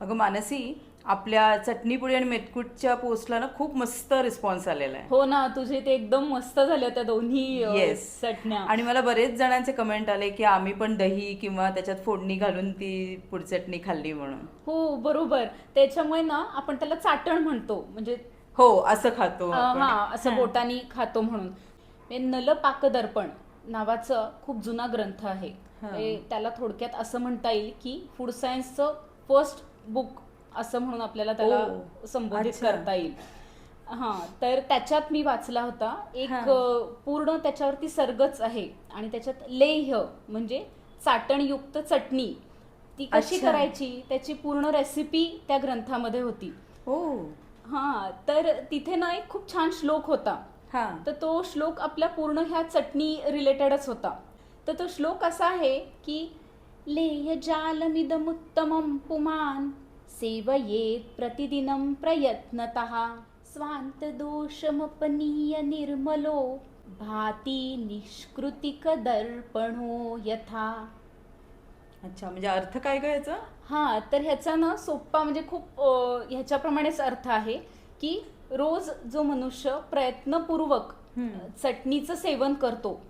अगं मानसी आपल्या चटणीपुडी आणि मेथकूटच्या पोस्टला ना खूप मस्त रिस्पॉन्स आलेला आहे. हो ना तुझे ते एकदम मस्त झाल्या त्या दोन्ही अ, Yes. चटण्या. आणि मला बरेच जणांचे कमेंट आले की आम्ही पण दही किंवा त्याच्यात फोडणी घालून ती पुड चटणी खाल्ली म्हणून. हो बरोबर. त्याच्यामुळे ना आपण त्याला चाटण म्हणतो. म्हणजे हो असं खातो अ, आपण. हा असं बोटानी खातो म्हणून. हे नल पाकदर्पण नावाचं खूप जुना ग्रंथ आहे. हा. हे त्याला थोडक्यात असं म्हणता येईल की फूड सायन्सचं फर्स्ट बुक असं म्हणून आपल्याला त्याला संबोधित अच्छा. करता येईल. हा तर त्याच्यात मी वाचला होता. एक हा. अ, पूर्ण त्याच्यावरती सर्गच आहे आणि त्याच्यात लेह्य म्हणजे चाटणयुक्त चटणी ती कशी अच्छा. करायची? त्याची पूर्ण रेसिपी त्या ग्रंथामध्ये होती. हो हा तर तिथे ना एक खूप छान श्लोक होता. हा. तर तो श्लोक आपल्या पूर्ण ह्या चटणी रिलेटेडच होता. तर तो श्लोक असा आहे की लेय जालमिदमुत्तमं पुमान् सेवयेत् प्रतिदिनं प्रयत्नतः। स्वान्तदोषमपनीय निर्मलो भाती निष्कृतिकदर्पणो यथा। अच्छा म्हणजे अर्थ काय काय याचा हा तर ह्याचा ना सोप्पा म्हणजे खूप ह्याच्याप्रमाणेच अर्थ आहे की रोज जो मनुष्य प्रयत्नपूर्वक. चटणीचं सेवन करतो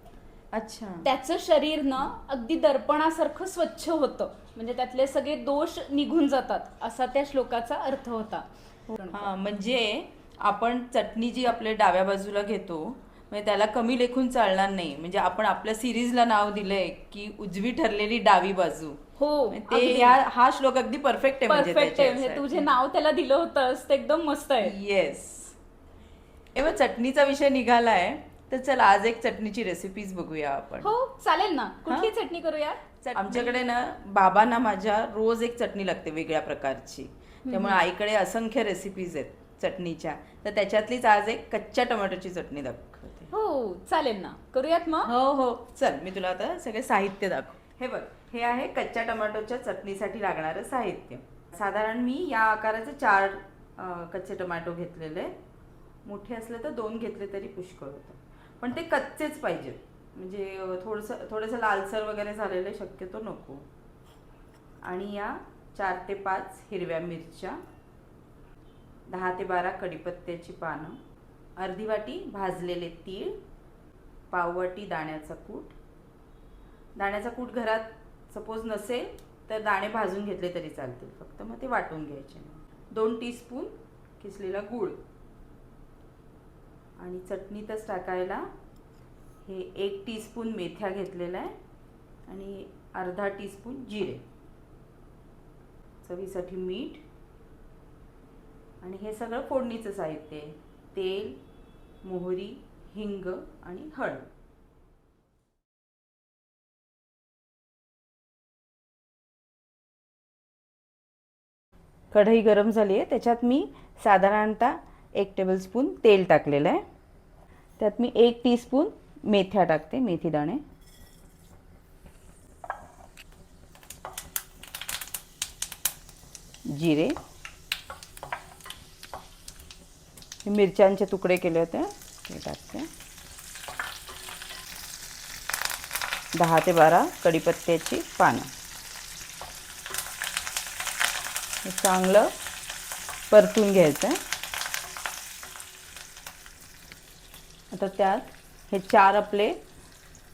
अच्छा. त्याचं शरीर ना अगदी दर्पणासारखं स्वच्छ होतं. म्हणजे त्यातले सगळे दोष निघून जातात असा त्या श्लोकाचा अर्थ होता. हा म्हणजे आपण चटणी जी आपल्या डाव्या बाजूला घेतो म्हणजे त्याला कमी लेखून चालणार नाही. म्हणजे आपण आपल्या सिरीजला नाव दिलंय की उजवी ठरलेली डावी बाजू. हो म्हणजे ते हा श्लोक अगदी परफेक्ट आहे म्हणजे परफेक्ट आहे. म्हणजे तुझे नाव त्याला दिलं होतंस ते एकदम मस्त आहे. येस ए मग चटणीचा विषय निघालाय. तर चल आज एक चटणीची रेसिपीज बघूया आपण. हो चालेल ना. कुठली चटणी करूया? आमच्याकडे ना बाबांना माझ्या रोज एक चटणी लागते वेगळ्या प्रकारची. त्यामुळे आईकडे असंख्य रेसिपीज आहेत चटणीच्या. तर त्याच्यातलीच आज एक कच्च्या टोमॅटोची चटणी दाखवते. हो चालेल ना. करूयात मग? हो हो. चल मी तुला आता सगळे साहित्य दाखव हे बघ हे आहे कच्च्या टोमॅटोच्या चटणीसाठी लागणारं साहित्य. साधारण मी या आकाराचे चार कच्चे टोमॅटो घेतलेले. मोठे असले तर दोन घेतले तरी पुष्कळ होतं. पण ते कच्चेच पाहिजेत. म्हणजे थोडंसं थोडंसं लालसर वगैरे झालेलं शक्यतो नको. आणि या चार ते पाच हिरव्या मिरच्या दहा ते बारा कढीपत्त्याची पानं अर्धी वाटी भाजलेले तीळ पाववाटी दाण्याचा कूट. दाण्याचा कूट घरात सपोज नसेल तर दाणे भाजून घेतले तरी चालतील. फक्त मग ते वाटून घ्यायचे दोन टीस्पून किसलेला गूळ. आणि चटणीतच टाकायला हे एक टीस्पून मेथ्या घेतलेला आहे आणि अर्धा टीस्पून जिरे. चवीसाठी मीठ आणि हे सगळं फोडणीचं साहित्य आहे. तेल मोहरी हिंग आणि हळद. कढई गरम झाली आहे. त्याच्यात मी साधारणतः एक टेबलस्पून तेल टाकलेलं आहे. त्यात मी एक टीस्पून मेथ्या टाकते मेथी दाणे. जिरे. मिरच्यांचे तुकडे केले होते ते टाकते. दहा ते बारा कढीपत्त्याची पानं. चांगलं परतून घ्यायचं आहे तर त्यात हे चार आपले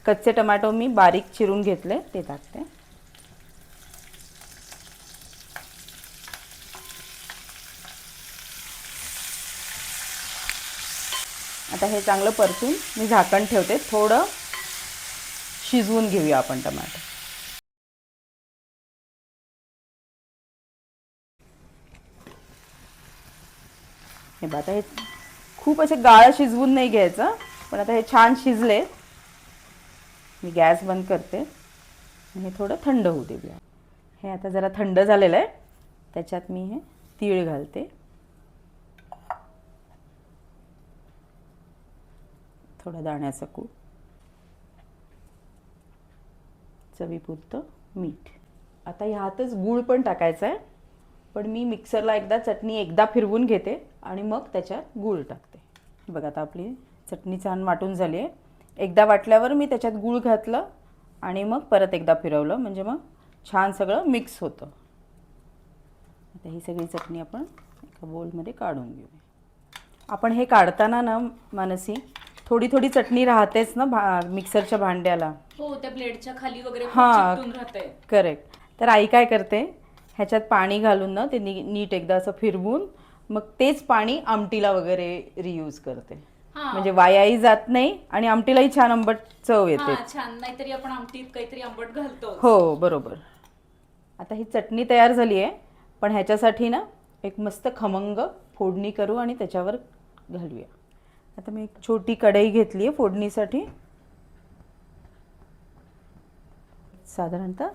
कच्चे टोमॅटो मी बारीक चिरून घेतले ते टाकते. आता हे चांगलं परतून मी झाकण ठेवते. थोडं शिजवून घेऊया आपण टमाटो. हे बघा आता हे खूप असे गाळ शिजवून नाही घ्यायचं. पण आता हे छान शिजले. मी गॅस बंद करते. हे थोडं थंड होऊ देऊया. हे आता जरा थंड झालेलं आहे. त्याच्यात मी हे तीळ घालते. थोडं दाण्याचं कूट. चवीपुरतं मीठ. आता ह्यातच गूळ पण टाकायचा आहे. पण मी मिक्सरला एकदा चटणी एकदा फिरवून घेते आणि मग त्याच्यात गूळ टाकते. बघा आता आपली चटणी छान वाटून झाली आहे. एकदा वाटल्यावर मी त्याच्यात गूळ घातलं आणि मग परत एकदा फिरवलं. म्हणजे मग छान सगळं मिक्स होतं. आता ही सगळी चटणी आपण एका बोलमध्ये काढून घेऊया. आपण हे काढताना ना मानसी थोडी थोडी चटणी राहतेच ना भा मिक्सरच्या भांड्याला? हो त्या ब्लेडच्या खाली वगैरे हा. करेक्ट तर आई काय करते ह्याच्यात पाणी घालून ना ते नी नीट एकदा असं फिरवून मग तेच पाणी आमटीला वगैरे रियूज करते. म्हणजे वायाही जात नाही आणि आमटीलाही छान आंबट चव येते. हा छान. नाहीतरी आपण आमटीत काहीतरी आंबट घालतो हो बरोबर. आता ही चटणी तयार झाली आहे पण ह्याच्यासाठी ना एक मस्त खमंग फोडणी करू आणि त्याच्यावर घालूया. आता मी एक छोटी कढई घेतली आहे फोडणीसाठी. साधारणतः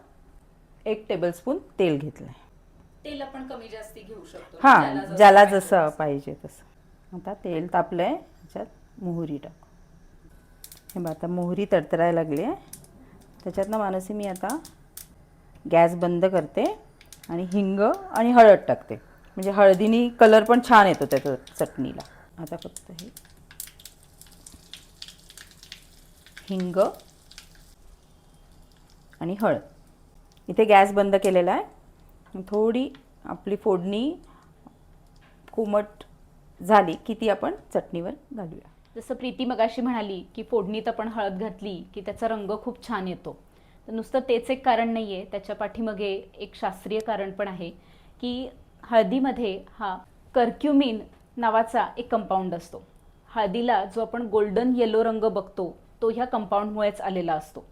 एक टेबलस्पून तेल घेतलं आहे तेल आपण कमी जास्ती घेऊ शकतो. हां ज्याला जसं पाहिजे तसं. आता तेल तापलं आहे त्याच्यात मोहरी टाकू. हे बघ आता मोहरी तडतरायला लागली आहे. त्याच्यातनं मानसी मी आता गॅस बंद करते आणि हिंग आणि हळद टाकते. म्हणजे हळदीनी कलर पण छान येतो त्याच्या चटणीला. आता फक्त हे. हिंग आणि हळद. इथे गॅस बंद केलेला आहे. थोडी आपली फोडणी कोमट झाली की ती आपण चटणीवर घालूया. जसं प्रीती मगाशी म्हणाली की फोडणीत आपण हळद घातली की त्याचा रंग खूप छान येतो. तर नुसतं तेच एक कारण नाही आहे त्याच्या पाठीमागे एक शास्त्रीय कारण पण आहे की हळदीमध्ये हा कर्क्युमिन नावाचा एक कंपाऊंड असतो. हळदीला जो आपण गोल्डन येलो रंग बघतो तो ह्या कंपाऊंडमुळेच आलेला असतो.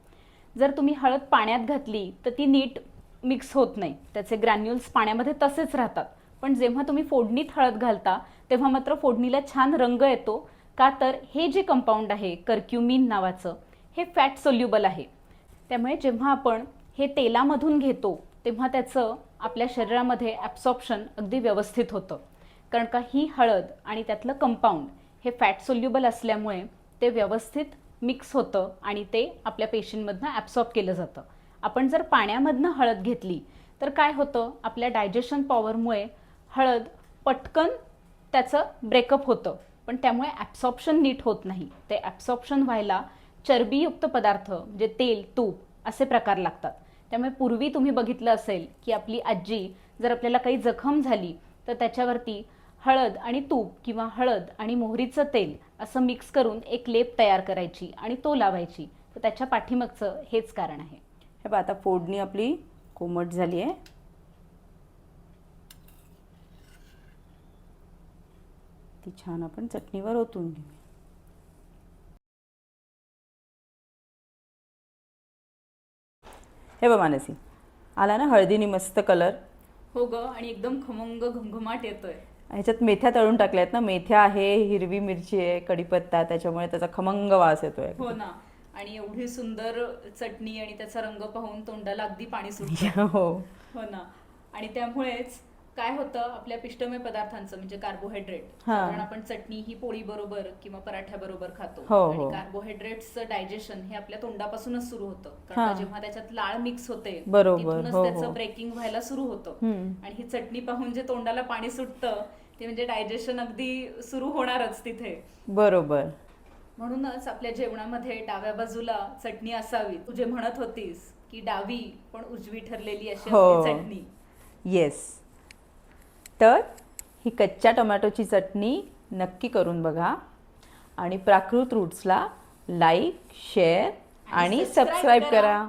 जर तुम्ही हळद पाण्यात घातली तर ती नीट मिक्स होत नाही. त्याचे ग्रॅन्युल्स पाण्यामध्ये तसेच राहतात. पण जेव्हा तुम्ही फोडणीत हळद घालता तेव्हा मात्र फोडणीला छान रंग येतो. का तर हे जे कंपाऊंड आहे कर्क्युमिन नावाचं हे फॅट सोल्युबल आहे. त्यामुळे जेव्हा आपण हे तेलामधून घेतो तेव्हा त्याचं आपल्या शरीरामध्ये ॲब्सॉप्शन अगदी व्यवस्थित होतं. कारण का ही हळद आणि त्यातलं कंपाऊंड हे फॅट सोल्युबल असल्यामुळे ते व्यवस्थित मिक्स होतं आणि ते आपल्या पेशींमधनं ॲब्सॉर्ब केलं जातं. आपण जर पाण्यामधनं हळद घेतली तर काय होतं? आपल्या डायजेशन पॉवरमुळे हळद पटकन त्याचं ब्रेकअप होतं. पण त्यामुळे ॲब्सॉर्प्शन नीट होत नाही. ते ॲब्सॉप्शन व्हायला चरबीयुक्त पदार्थ म्हणजे तेल तूप असे प्रकार लागतात. त्यामुळे पूर्वी तुम्ही बघितलं असेल की आपली आजी जर आपल्याला काही जखम झाली तर त्याच्यावरती हळद आणि तूप किंवा हळद आणि मोहरीचं तेल असं मिक्स करून एक लेप तयार करायची आणि तो लावायची. तर त्याच्या पाठीमागचं हेच कारण आहे. हे बघ आता फोडणी आपली कोमट झाली आहे ती छान आपण चटणीवर ओतून घेऊ हे बघ मानसी आला ना हळदीने मस्त कलर हो ग आणि एकदम खमंग घमघमाट येतोय. ह्याच्यात मेथ्या तळून टाकल्या आहेत ना मेथ्या आहे हिरवी मिरची आहे कढीपत्ता त्याच्यामुळे त्याचा खमंग वास येतोय हो ना आणि एवढी सुंदर चटणी आणि त्याचा रंग पाहून तोंडाला अगदी पाणी सुटतं. हो. हो ना आणि त्यामुळेच काय होतं आपल्या पिष्टमय पदार्थांचं म्हणजे कार्बोहायड्रेट हा. साधारण आपण चटणी ही पोळी बरोबर किंवा पराठ्या बरोबर खातो हो, हो. आणि कार्बोहायड्रेट्सचं डायजेशन हे आपल्या तोंडापासूनच सुरू होतं हा. कारण का जेव्हा त्याच्यात लाळ मिक्स होते बरोबर, तिथूनच हो, त्याचं हो. ब्रेकिंग व्हायला सुरू होतं हम्म. आणि ही चटणी पाहून जे तोंडाला पाणी सुटतं ते म्हणजे डायजेशन अगदी सुरू होणारच तिथे बरोबर म्हणूनच आपल्या जेवणामध्ये डाव्या बाजूला चटणी असावी तू जे म्हणत होतीस की डावी पण उजवी ठरलेली अशी हो. आपली चटणी येस तर ही कच्च्या टोमॅटोची चटणी नक्की करून बघा आणि प्राकृत रूट्सला लाईक शेअर आणि सबस्क्राईब करा. करा